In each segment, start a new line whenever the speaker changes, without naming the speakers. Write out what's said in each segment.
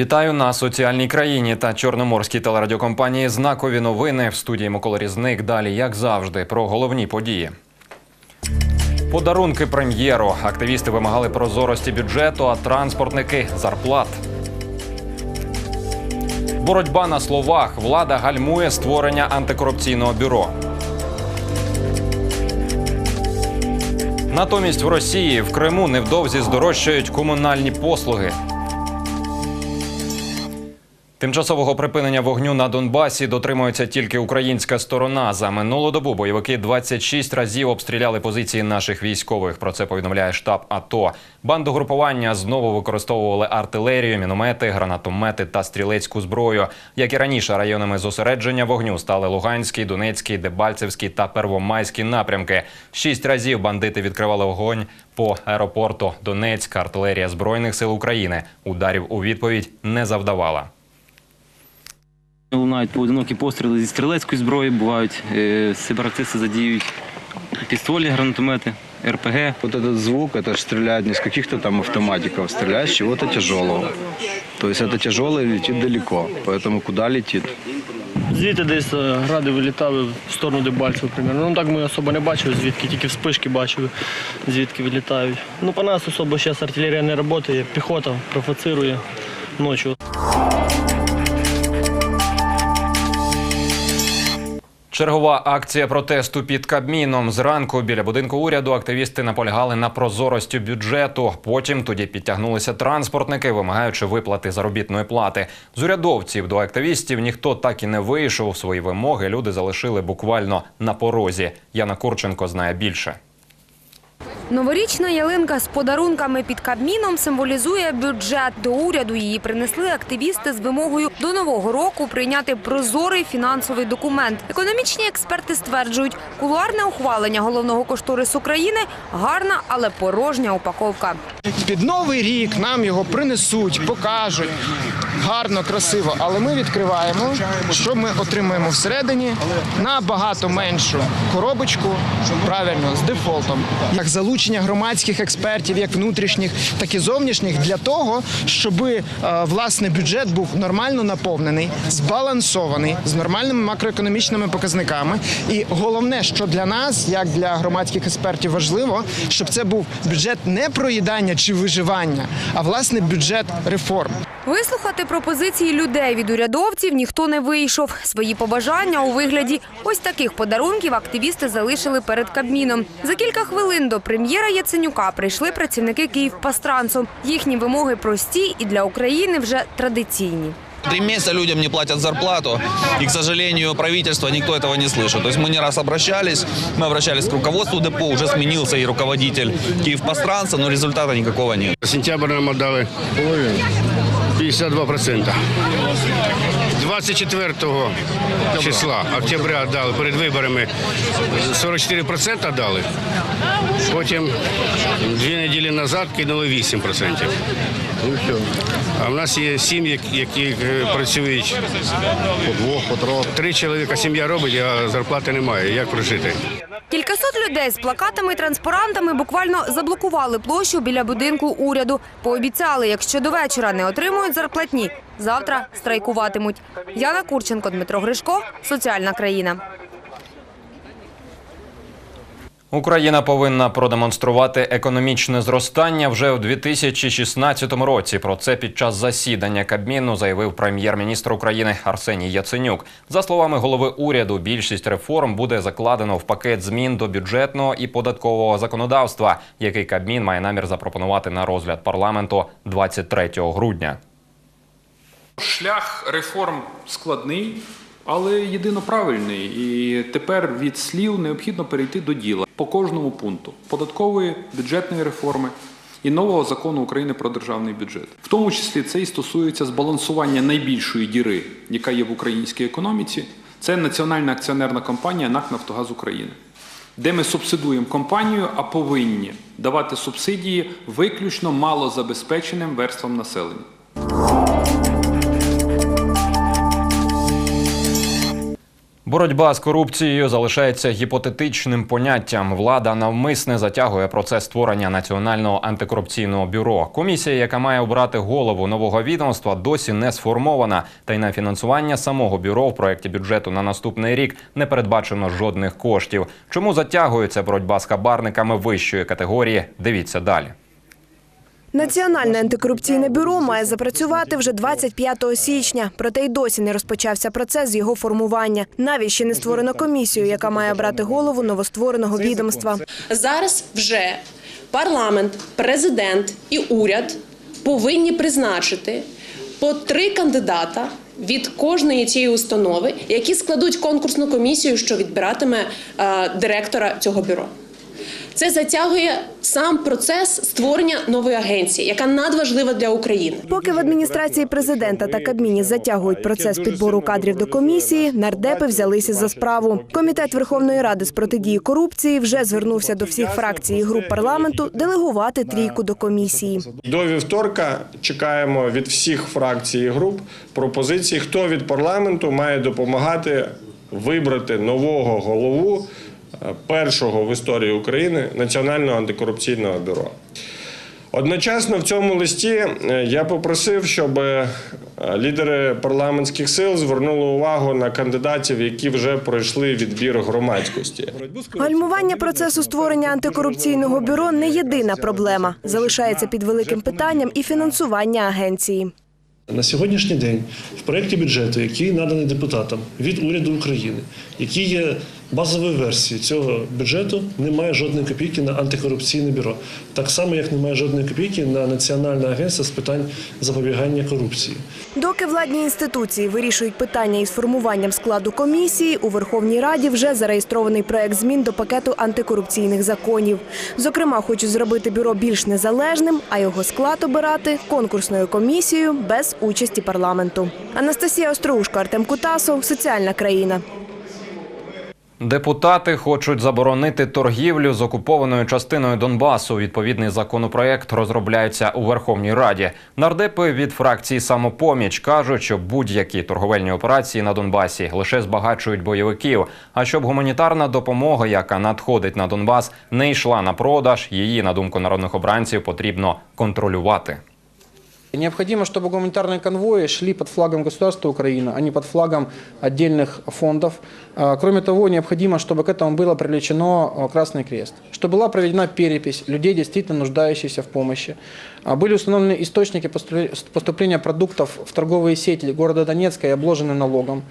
Вітаю на соціальній країні та чорноморській телерадіокомпанії Знакові новини в студії Микола Різник. Далі, як завжди, про головні події. Подарунки прем'єру. Активісти вимагали прозорості бюджету, а транспортники зарплат. Боротьба на словах. Влада гальмує створення антикорупційного бюро. Натомість в Росії в Криму невдовзі здорожчають комунальні послуги. Тимчасового припинення вогню на Донбасі дотримується тільки українська сторона. За минулу добу бойовики 26 разів обстріляли позиції наших військових. Про це повідомляє штаб АТО. Бандугрупування знову використовували артилерію, міномети, гранатомети та стрілецьку зброю. Як і раніше, районами зосередження вогню стали Луганський, Донецький, Дебальцевський та Первомайський напрямки. Шість разів бандити відкривали вогонь по аеропорту Донецька. Артилерія збройних сил України ударів у відповідь не завдавала.
Лунають поодинокі постріли зі стрілецької зброї, бувають е, сепаратисти задіють пістолі, гранатомети, РПГ.
Вот этот звук, это ж стреляют не с каких-то там автоматиков, стреляют с чего-то тяжелого. То есть это тяжелое летит далеко, поэтому куда летит?
Звідти десь е, гради вилітали в сторону Дебальцева, примерно. Ну так ми особо не бачили, звідки тільки вспишки бачили, звідки вилітають. Ну по нас особо зараз артилерія не працює, піхота профоцирує ночі.
Чергова акція протесту під Кабміном. Зранку біля будинку уряду активісти наполягали на прозорості бюджету. Потім тоді підтягнулися транспортники, вимагаючи виплати заробітної плати. З урядовців до активістів ніхто так і не вийшов. Свої вимоги люди залишили буквально на порозі. Яна Курченко знає більше.
Новорічна ялинка з подарунками під Кабміном символізує бюджет. До уряду її принесли активісти з вимогою до нового року прийняти прозорий фінансовий документ. Економічні експерти стверджують, кулуарне ухвалення головного кошторису країни гарна, але порожня упаковка.
Під новий рік нам його принесуть, покажуть гарно, красиво. Але ми відкриваємо, що ми отримуємо всередині набагато меншу коробочку, правильно, з дефолтом. Як залучення громадських експертів, як внутрішніх, так і зовнішніх, для того, щоб власне бюджет був нормально наповнений, збалансований з нормальними макроекономічними показниками. І головне, що для нас, як для громадських експертів, важливо, щоб це був бюджет не проїдання чи виживання, а власне бюджет реформ.
Вислухати пропозиції людей від урядовців ніхто не вийшов. Свої побажання у вигляді ось таких подарунків активісти залишили перед Кабміном. За кілька хвилин до прем'єра Яценюка прийшли працівники Київпастрансу. Їхні вимоги прості і для України вже традиційні.
Три месяца людям не платят зарплату, и, к сожалению, правительство никто этого не слышит. То есть мы не раз обращались, мы обращались к руководству депо, уже сменился и руководитель Киевпостранца, но результата никакого нет.
Сентябрь нам отдали 52%. 24 числа октября дали перед виборами 44% дали. Потім дві неділі назад кинули 8%. Ну. А в нас є сім'ї, які е, працюють по двох, по трьох. Три чоловіка сім'я робить, а зарплати немає. Як прожити?
Кількасот людей з плакатами і транспарантами буквально заблокували площу біля будинку уряду. Пообіцяли, якщо до вечора не отримують зарплатні, завтра страйкуватимуть. Яна Курченко, Дмитро Гришко, Соціальна країна.
Україна повинна продемонструвати економічне зростання вже у 2016 році. Про це під час засідання Кабміну заявив прем'єр-міністр України Арсеній Яценюк. За словами голови уряду, більшість реформ буде закладено в пакет змін до бюджетного і податкового законодавства, який Кабмін має намір запропонувати на розгляд парламенту 23 грудня.
Шлях реформ складний, але єдино правильний. І тепер від слів необхідно перейти до діла по кожному пункту податкової бюджетної реформи і нового закону України про державний бюджет. В тому числі це і стосується збалансування найбільшої діри, яка є в українській економіці. Це національна акціонерна компанія НАК Нафтогаз України. Де ми субсидуємо компанію, а повинні давати субсидії виключно малозабезпеченим верствам населення.
Боротьба з корупцією залишається гіпотетичним поняттям. Влада навмисне затягує процес створення національного антикорупційного бюро. Комісія, яка має обрати голову нового відомства, досі не сформована. Та й на фінансування самого бюро в проєкті бюджету на наступний рік не передбачено жодних коштів. Чому затягується боротьба з хабарниками вищої категорії? Дивіться далі.
Національне антикорупційне бюро має запрацювати вже 25 січня, проте й досі не розпочався процес з його формування. Навіть ще не створено комісію, яка має брати голову новоствореного відомства.
Зараз вже парламент, президент і уряд повинні призначити по три кандидата від кожної цієї установи, які складуть конкурсну комісію, що відбиратиме е, директора цього бюро. Це затягує сам процес створення нової агенції, яка надважлива для України.
Поки в адміністрації президента та Кабміні затягують процес підбору кадрів до комісії, нардепи взялися за справу. Комітет Верховної Ради з протидії корупції вже звернувся до всіх фракцій і груп парламенту делегувати трійку до комісії.
До вівторка чекаємо від всіх фракцій і груп пропозиції, хто від парламенту має допомагати вибрати нового голову першого в історії України Національного антикорупційного бюро. Одночасно в цьому листі е, я попросив, щоб е, лідери парламентських сил звернули увагу на кандидатів, які вже пройшли відбір громадськості.
Гальмування процесу створення антикорупційного бюро не єдина проблема. Залишається під великим питанням і фінансування агенції.
На сьогоднішній день в проєкті бюджету, який наданий депутатам від уряду України, який є базовою версією цього бюджету, немає жодної копійки на антикорупційне бюро. Так само, як немає жодної копійки на Національне агентство з питань запобігання корупції.
Доки владні інституції вирішують питання із формуванням складу комісії, у Верховній Раді вже зареєстрований проект змін до пакету антикорупційних законів. Зокрема, хочуть зробити бюро більш незалежним, а його склад обирати конкурсною комісією без участі парламенту. Анастасія Остроушко, Артем Кутасов, Соціальна країна.
Депутати хочуть заборонити торгівлю з окупованою частиною Донбасу. Відповідний законопроект розробляється у Верховній Раді. Нардепи від фракції самопоміч кажуть, що будь-які торговельні операції на Донбасі лише збагачують бойовиків. А щоб гуманітарна допомога, яка надходить на Донбас, не йшла на продаж, її на думку народних обранців потрібно контролювати.
Необходимо, чтобы гуманитарные конвои шли под флагом государства Украина, а не под флагом отдельных фондов. А, Кроме того, необходимо, чтобы к этому было привлечено а, Красный Крест, чтобы была проведена перепись людей, действительно нуждающихся в помощи. А, Были установлены источники поступле- поступления продуктов в торговые сети города Донецка и обложены налогом.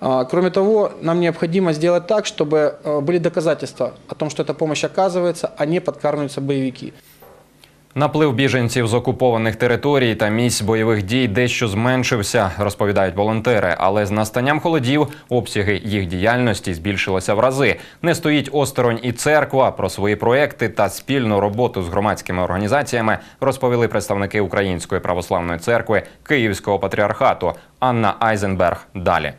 Кроме того, нам необходимо сделать так, чтобы были доказательства о том, что эта помощь оказывается, а не подкармливаются боевики.
Наплив біженців з окупованих територій та місць бойових дій дещо зменшився, розповідають волонтери. Але з настанням холодів обсяги їх діяльності збільшилися в рази. Не стоїть осторонь і церква. Про свої проекти та спільну роботу з громадськими організаціями розповіли представники Української православної церкви Київського патріархату Анна Айзенберг. Далі.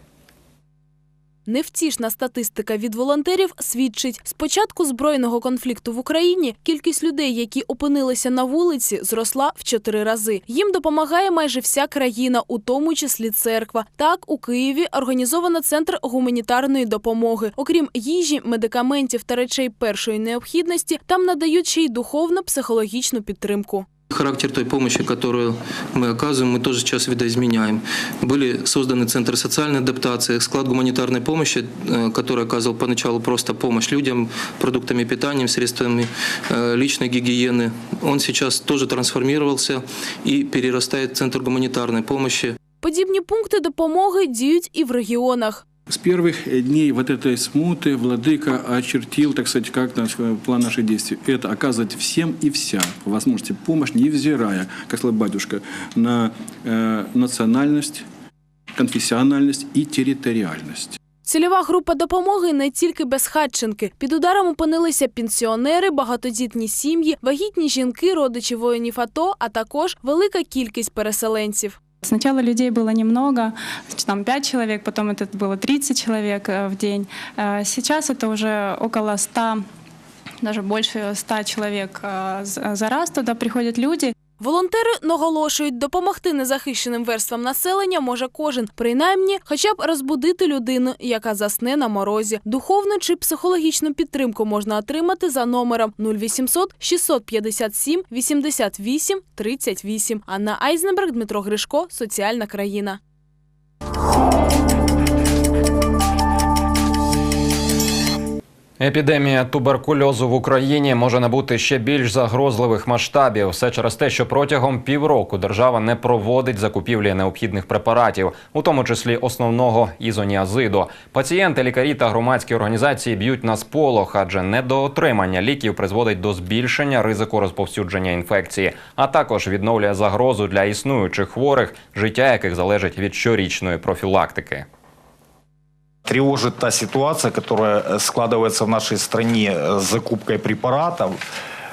Невтішна статистика від волонтерів свідчить, з початку збройного конфлікту в Україні кількість людей, які опинилися на вулиці, зросла в чотири рази. Їм допомагає майже вся країна, у тому числі церква. Так, у Києві організовано центр гуманітарної допомоги. Окрім їжі, медикаментів та речей першої необхідності, там надають ще й духовно-психологічну підтримку.
Характер той помощи, которую мы оказываем, мы тоже сейчас видоизменяем. Были созданы центры социальной адаптации, склад гуманитарной помощи, э, который оказывал поначалу просто помощь людям, продуктами питания, средствами э, личной гигиены. Он сейчас тоже трансформировался и перерастает в центр гуманитарной помощи.
Подібні пункти допомоги діють і в регіонах.
С первых дней вот этой смуты Владыка очертил, так сказать, как наш э, план наших действий. Это оказывать всем и вся по возможности помощь, невзирая, как сказал батюшка, на э, национальность, конфессиональность и территориальность.
Цільова група допомоги не тільки безхатченки. Під ударом опинилися пенсіонери, багатодітні сім'ї, вагітні жінки, родичі воїнів АТО, а також велика кількість переселенців.
Сначала людей было немного, там 5 человек, потом это было 30 человек э, в день. Э, Сейчас это уже около 100, даже больше 100 человек э, за раз туда приходят люди.
Волонтери наголошують, допомогти незахищеним верствам населення може кожен, принаймні, хоча б розбудити людину, яка засне на морозі. Духовну чи психологічну підтримку можна отримати за номером 0800 657 88 38. Анна Айзненберг, Дмитро Гришко, Соціальна країна.
Епідемія туберкульозу в Україні може набути ще більш загрозливих масштабів. Все через те, що протягом півроку держава не проводить закупівлі необхідних препаратів, у тому числі основного ізоніазиду. Пацієнти, лікарі та громадські організації б'ють на сполох, адже недоотримання ліків призводить до збільшення ризику розповсюдження інфекції, а також відновлює загрозу для існуючих хворих, життя яких залежить від щорічної профілактики
Тревожит та ситуация, которая э, складывается в нашей стране э, с закупкой препаратов,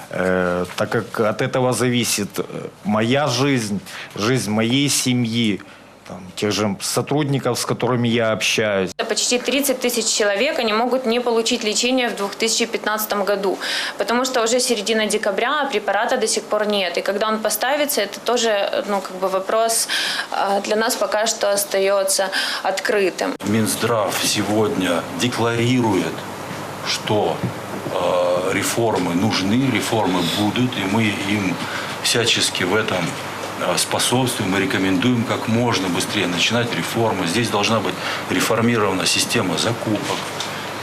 э, так как от этого зависит э, моя жизнь, жизнь моей семьи, там, тех же сотрудников, с которыми я общаюсь.
Почти 30 тысяч человек они могут не получить лечение в 2015 году, потому что уже середина декабря, а препарата до сих пор нет. И когда он поставится, это тоже ну, как бы вопрос э, для нас пока что остается открытым.
Минздрав сегодня декларирует, что э, реформы нужны, реформы будут, и мы им всячески в этом способствуем и рекомендуем как можно быстрее начинать реформы. Здесь должна быть реформирована система закупок,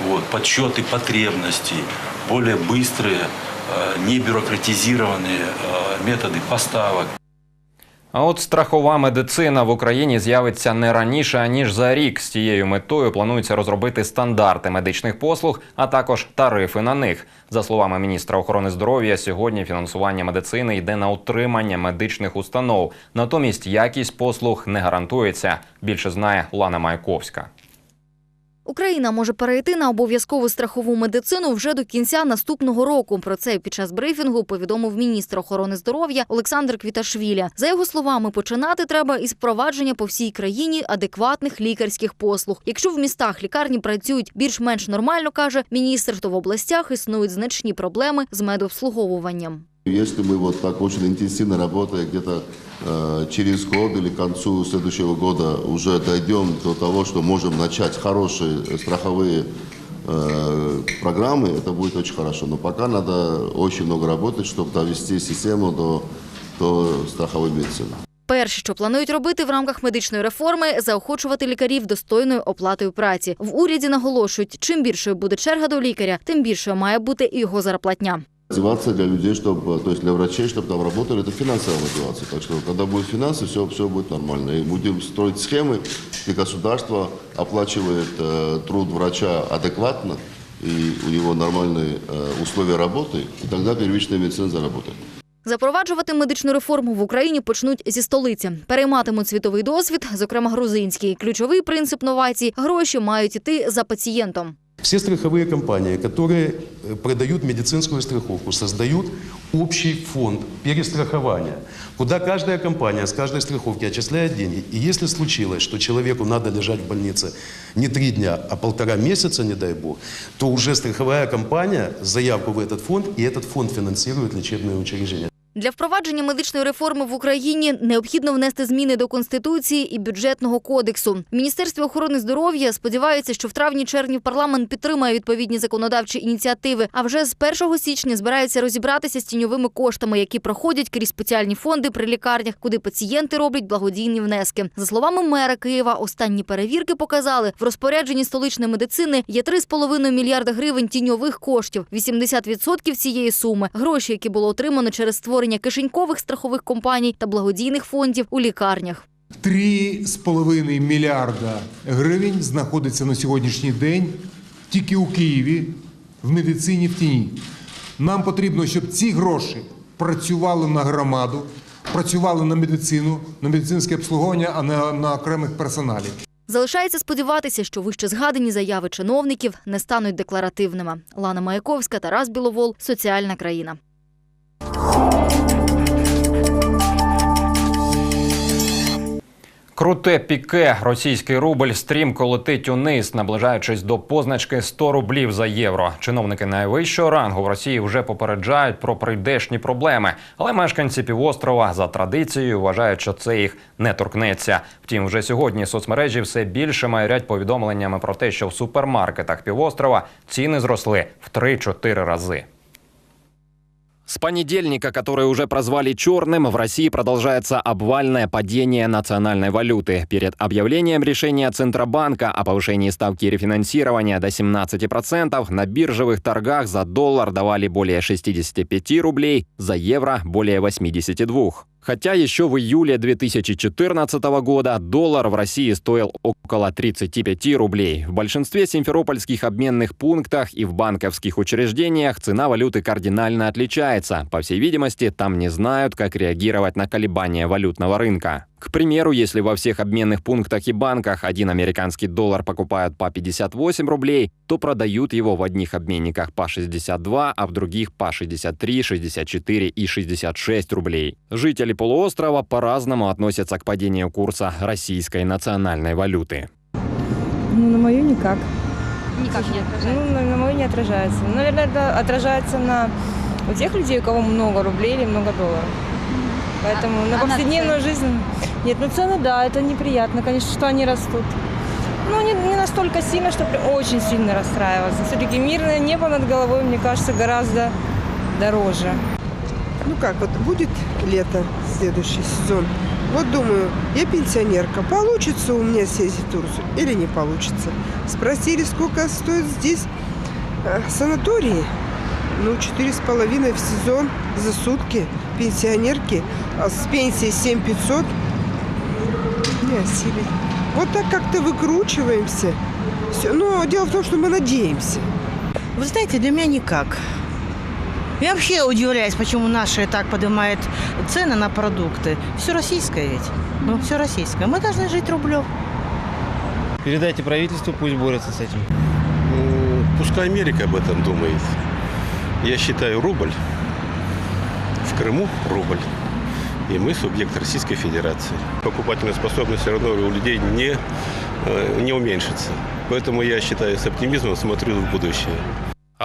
вот, подсчеты потребностей, более быстрые, э, не бюрократизированные э, методы поставок.
А от страхова медицина в Україні з'явиться не раніше аніж за рік. З цією метою планується розробити стандарти медичних послуг, а також тарифи на них. За словами міністра охорони здоров'я, сьогодні фінансування медицини йде на утримання медичних установ. Натомість якість послуг не гарантується. Більше знає Лана Майковська.
Україна може перейти на обов'язкову страхову медицину вже до кінця наступного року. Про це під час брифінгу повідомив міністр охорони здоров'я Олександр Квіташвілі. За його словами, починати треба із впровадження по всій країні адекватних лікарських послуг. Якщо в містах лікарні працюють більш-менш нормально, каже міністр, то в областях існують значні проблеми з медобслуговуванням.
Если мы вот так очень интенсивно работая, где-то э, через год или к концу следующего года уже дойдем до того, что можем начать хорошие страховые э, программы, это будет очень хорошо. Но пока надо очень много работать, чтобы довести систему до, до страховой медицины.
Перше, що планують робити в рамках медичної реформи, заохочувати лікарів достойною оплатою праці. В уряді наголошують, чим більшою буде черга до лікаря, тим більшою має бути і його зарплатня.
Мотивация для людей, чтобы, то есть для врачей, чтобы там работали, это финансовая мотивация. Так что когда будут финансы, все, все будет нормально. И будем строить схемы, где государство оплачивает э, труд врача адекватно, и у него нормальные э, условия работы, и тогда первичная медицина заработает.
Запроваджувати медичну реформу в Україні почнуть зі столиці. Перейматимуть світовий досвід, зокрема грузинський. Ключовий принцип новацій – гроші мають іти за пацієнтом.
Все страховые компании, которые э, продают медицинскую страховку, создают общий фонд перестрахования, куда каждая компания с каждой страховки отчисляет деньги. И если случилось, что человеку надо лежать в больнице не три дня, а полтора месяца, не дай бог, то уже страховая компания заявку в этот фонд, и этот фонд финансирует лечебные учреждения.
Для впровадження медичної реформи в Україні необхідно внести зміни до Конституції і бюджетного кодексу. В Міністерстві охорони здоров'я сподіваються, що в травні-червні парламент підтримає відповідні законодавчі ініціативи. А вже з 1 січня збираються розібратися з тіньовими коштами, які проходять крізь спеціальні фонди при лікарнях, куди пацієнти роблять благодійні внески. За словами мера Києва, останні перевірки показали, в розпорядженні столичної медицини є 3,5 мільярда гривень тіньових коштів. 80% цієї суми гроші, які було отримано через створення кишенькових страхових компаній та благодійних фондів у лікарнях.
3,5 мільярда гривень знаходиться на сьогоднішній день тільки у Києві в медицині в тіні. Нам потрібно, щоб ці гроші працювали на громаду, працювали на медицину, на медицинське обслуговування, а не на окремих персоналів.
Залишається сподіватися, що вище згадані заяви чиновників не стануть декларативними. Лана Маяковська, Тарас Біловол, Соціальна країна.
Круте піке. Російський рубль стрімко летить униз, наближаючись до позначки 100 рублів за євро. Чиновники найвищого рангу в Росії вже попереджають про прийдешні проблеми. Але мешканці півострова за традицією вважають, що це їх не торкнеться. Втім, вже сьогодні соцмережі все більше майорять повідомленнями про те, що в супермаркетах півострова ціни зросли в 3-4 рази. С понедельника, который уже прозвали черным, в России продолжается обвальное падение национальной валюты. Перед объявлением решения Центробанка о повышении ставки рефинансирования до 17% на биржевых торгах за доллар давали более 65 рублей, за евро более 82. Хотя еще в июле 2014 года доллар в России стоил около 35 рублей. В большинстве симферопольских обменных пунктах и в банковских учреждениях цена валюты кардинально отличается. По всей видимости, там не знают, как реагировать на колебания валютного рынка. К примеру, если во всех обменных пунктах и банках один американский доллар покупают по 58 рублей, то продают его в одних обменниках по 62, а в других по 63, 64 и 66 рублей. Жители полуострова по-разному относятся к падению курса российской национальной валюты.
Ну, на мою никак.
Никак не отражается.
Ну, на, на мою не отражается. Ну, Наверное, это отражается на у тех людей, у кого много рублей или много долларов. Поэтому на
А на
повседневную жизнь... Нет, ну цены, да, это неприятно, конечно, что они растут. Ну, не, не настолько сильно, чтобы очень сильно расстраиваться. Все-таки мирное небо над головой, мне кажется, гораздо дороже.
Ну как, вот будет лето, следующий сезон. Вот думаю, я пенсионерка, получится у меня съездить в Турцию или не получится. Спросили, сколько стоит здесь э, санатории. Ну, четыре с половиной в сезон за сутки пенсионерки. А с пенсией 7500 не осилить. Вот так как-то выкручиваемся. Все. Но дело в том, что мы надеемся.
Вы знаете, для меня никак. Я вообще удивляюсь, почему наши так поднимают цены на продукты. Все российское ведь. Ну, все российское. Мы должны жить рублем.
Передайте правительству, пусть борется с этим.
Пускай Америка об этом думает. Я считаю рубль. В Крыму рубль. И мы субъект Российской Федерации. Покупательная способность все равно у людей не, э, не уменьшится. Поэтому я считаю с оптимизмом смотрю в будущее.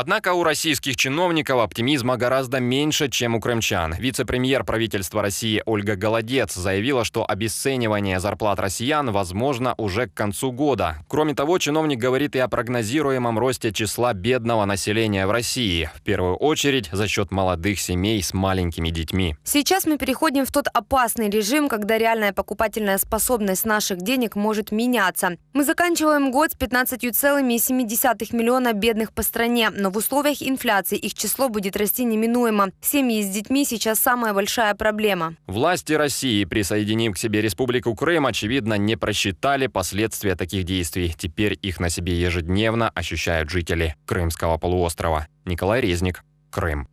Однако у российских чиновников оптимизма гораздо меньше, чем у крымчан. Вице-премьер правительства России Ольга Голодец заявила, что обесценивание зарплат россиян возможно уже к концу года. Кроме того, чиновник говорит и о прогнозируемом росте числа бедного населения в России. В первую очередь за счет молодых семей с маленькими детьми.
Сейчас мы переходим в тот опасный режим, когда реальная покупательная способность наших денег может меняться. Мы заканчиваем год с 15,7 миллиона бедных по стране, но в условиях инфляции их число будет расти неминуемо. Семьи с детьми сейчас самая большая проблема.
Власти России, присоединив к себе Республику Крым, очевидно, не просчитали последствия таких действий. Теперь их на себе ежедневно ощущают жители Крымского полуострова. Николай Резник, Крим.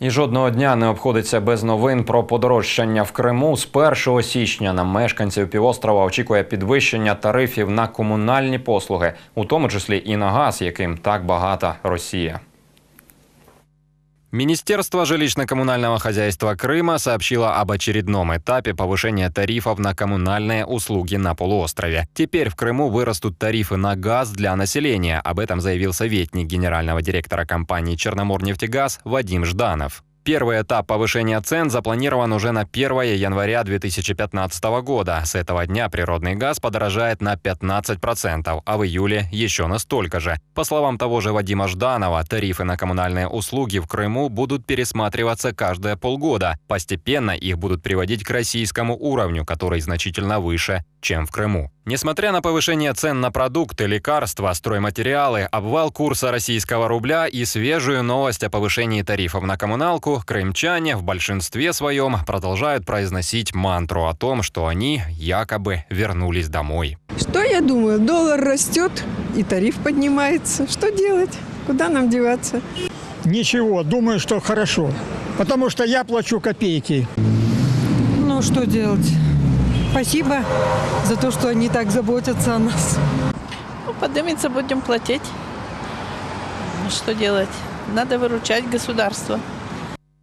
І жодного дня не обходиться без новин про подорожчання в Криму. З 1 січня на мешканців півострова очікує підвищення тарифів на комунальні послуги, у тому числі і на газ, яким так багата Росія. Министерство жилищно-коммунального хозяйства Крыма сообщило об очередном этапе повышения тарифов на коммунальные услуги на полуострове. Теперь в Крыму вырастут тарифы на газ для населения. Об этом заявил советник генерального директора компании «Черноморнефтегаз» Вадим Жданов. Первый этап повышения цен запланирован уже на 1 января 2015 года. С этого дня природный газ подорожает на 15%, а в июле еще на столько же. По словам того же Вадима Жданова, тарифы на коммунальные услуги в Крыму будут пересматриваться каждые полгода. Постепенно их будут приводить к российскому уровню, который значительно выше, чем в Крыму. Несмотря на повышение цен на продукты, лекарства, стройматериалы, обвал курса российского рубля и свежую новость о повышении тарифов на коммуналку, крымчане в большинстве своем продолжают произносить мантру о том, что они якобы вернулись домой.
Что я думаю? Доллар растет и тариф поднимается. Что делать? Куда нам деваться?
Ничего, думаю, что хорошо. Потому что я плачу копейки.
Ну, что делать? Спасибо за то, что они так заботятся о нас.
Ну, поднимется, будем платить. Ну, Что делать? Надо выручать государство.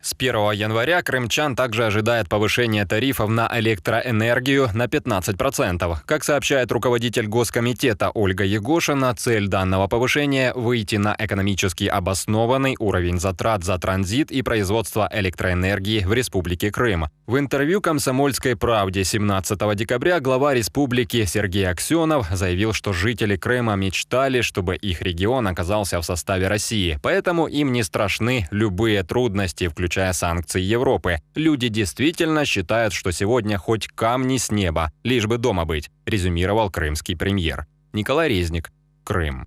С 1 января крымчан также ожидает повышение тарифов на электроэнергию на 15%. Как сообщает руководитель Госкомитета Ольга Егошина, цель данного повышения – выйти на экономически обоснованный уровень затрат за транзит и производство электроэнергии в Республике Крым. В интервью «Комсомольской правде» 17 декабря глава республики Сергей Аксенов заявил, что жители Крыма мечтали, чтобы их регион оказался в составе России, поэтому им не страшны любые трудности, включая санкции Европы. Люди действительно считают, что сегодня хоть камни с неба, лишь бы дома быть, резюмировал крымский премьер. Николай Резник, Крим.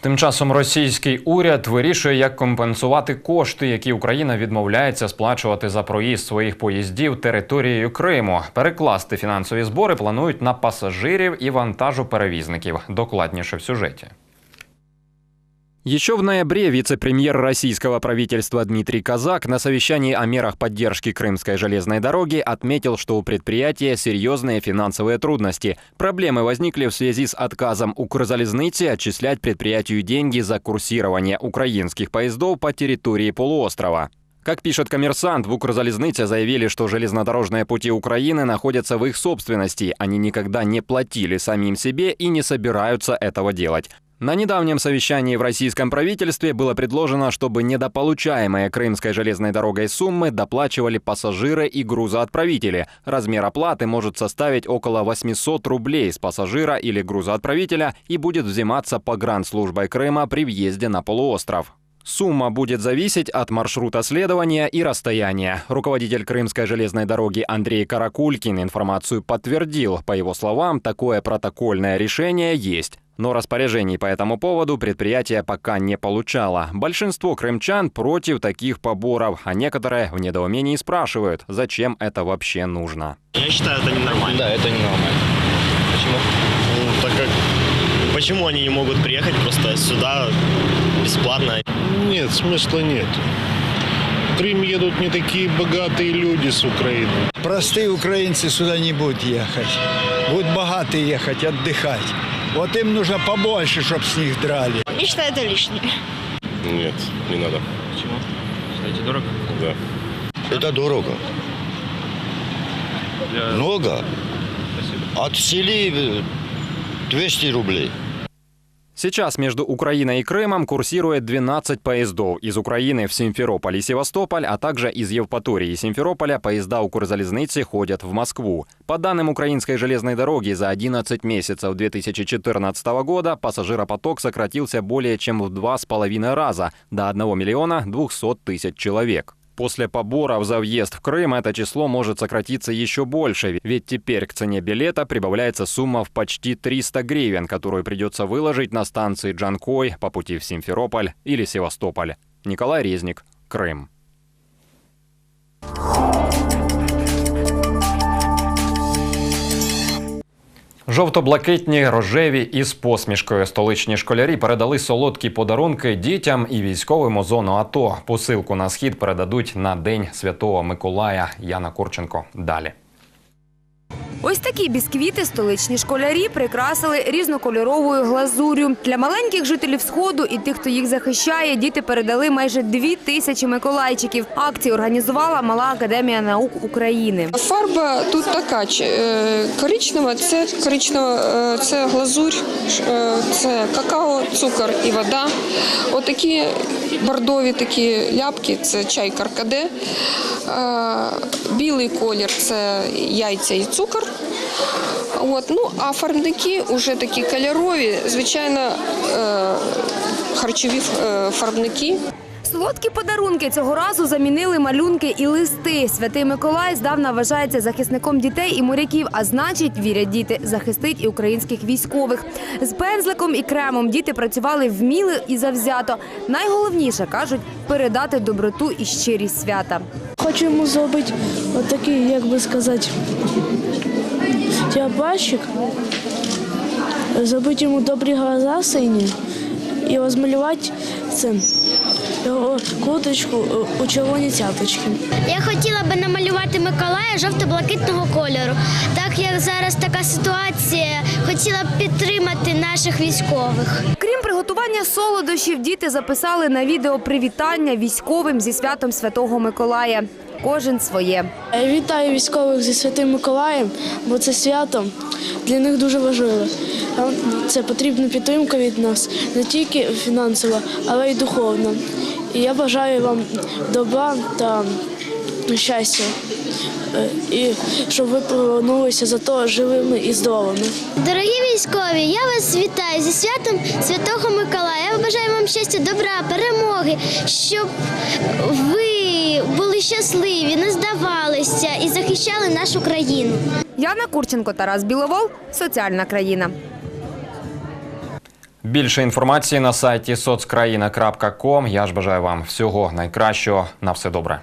Тим часом російський уряд вирішує, як компенсувати кошти, які Україна відмовляється сплачувати за проїзд своїх поїздів територією Криму. Перекласти фінансові збори планують на пасажирів і вантажоперевізників. Докладніше в сюжеті. Еще в ноябре вице-премьер российского правительства Дмитрий Казак на совещании о мерах поддержки Крымской железной дороги отметил, что у предприятия серьезные финансовые трудности. Проблемы возникли в связи с отказом Укрзалезницы отчислять предприятию деньги за курсирование украинских поездов по территории полуострова. Как пишет коммерсант, в Укрзалезнице заявили, что железнодорожные пути Украины находятся в их собственности. Они никогда не платили самим себе и не собираются этого делать. На недавнем совещании в российском правительстве было предложено, чтобы недополучаемые Крымской железной дорогой суммы доплачивали пассажиры и грузоотправители. Размер оплаты может составить около 800 рублей с пассажира или грузоотправителя и будет взиматься погранслужбой Крыма при въезде на полуостров. Сумма будет зависеть от маршрута следования и расстояния. Руководитель Крымской железной дороги Андрей Каракулькин информацию подтвердил. По его словам, такое протокольное решение есть. Но распоряжений по этому поводу предприятие пока не получало. Большинство крымчан против таких поборов, а некоторые в недоумении спрашивают, зачем это вообще нужно.
Я считаю, это ненормально.
Да, это ненормально. Почему?
Ну, так как... Почему они не могут приехать просто сюда бесплатно?
Нет, смысла нет. В Крым едут не такие богатые люди с Украины.
Простые украинцы сюда не будут ехать. Будут богатые ехать, отдыхать. Вот им нужно побольше, чтобы с них драли.
Я считаю, это лишнее.
Нет, не надо.
Почему? Считаете дорого?
Да.
Это дорого.
Для...
Много.
Спасибо.
От сели 200 рублей.
Сейчас между Украиной и Крымом курсирует 12 поездов. Из Украины в Симферополь и Севастополь, а также из Евпатории и Симферополя поезда Укрзалезницы ходят в Москву. По данным Украинской железной дороги, за 11 месяцев 2014 года пассажиропоток сократился более чем в два с половиной раза до 1 миллиона 200 тысяч человек. После поборов за въезд в Крым это число может сократиться еще больше, ведь теперь к цене билета прибавляется сумма в почти 300 гривен, которую придется выложить на станции Джанкой по пути в Симферополь или Севастополь. Николай Резник, Крым. Жовто-блакитні, рожеві і з посмішкою столичні школярі передали солодкі подарунки дітям і військовим у зону АТО. Посилку на схід передадуть на День Святого Миколая. Яна Курченко. Далі.
Ось такі бісквіти столичні школярі прикрасили різнокольоровою глазур'ю. Для маленьких жителів сходу і тих, хто їх захищає, діти передали майже дві тисячі миколайчиків. Акцію організувала Мала академія наук України.
Фарба тут така е, коричнева, це коричнева, е, це глазурь, е, це какао, цукор і вода. Отакі бордові такі ляпки це чай каркаде. Білий колір це яйця і цукор. От, ну, а фарбники вже такі кольорові, звичайно, е, харчові е, фарбники.
Солодкі подарунки цього разу замінили малюнки і листи. Святий Миколай здавна вважається захисником дітей і моряків, а значить, вірять діти, захистить і українських військових. З пензликом і кремом діти працювали вміло і завзято. Найголовніше кажуть передати доброту і щирість свята.
Хочу йому зробити отакий, як би сказати, тіабащик, зробити йому добрі глаза сині і розмалювати це його курточку у червоні цяточки.
Я хотіла би намалювати Миколая жовто-блакитного кольору. Так як зараз така ситуація, хотіла б підтримати наших військових.
Крім приготування солодощів діти записали на відео привітання військовим зі святом Святого Миколая. Кожен своє.
Я вітаю військових зі Святим Миколаєм, бо це свято для них дуже важливе. Це потрібна підтримка від нас не тільки фінансова, але й духовна. І я бажаю вам добра та щастя. Е, І щоб ви повернулися за то живими і здоровими.
Дорогі військові, я вас вітаю зі святом Святого Миколая. Я бажаю вам щастя, добра, перемоги, щоб ви були щасливі, не здавалися і захищали нашу країну.
Яна Курченко, Тарас Біловол. Соціальна країна.
Більше інформації на сайті соцкраїна.ком. Я ж бажаю вам всього найкращого. На все добре.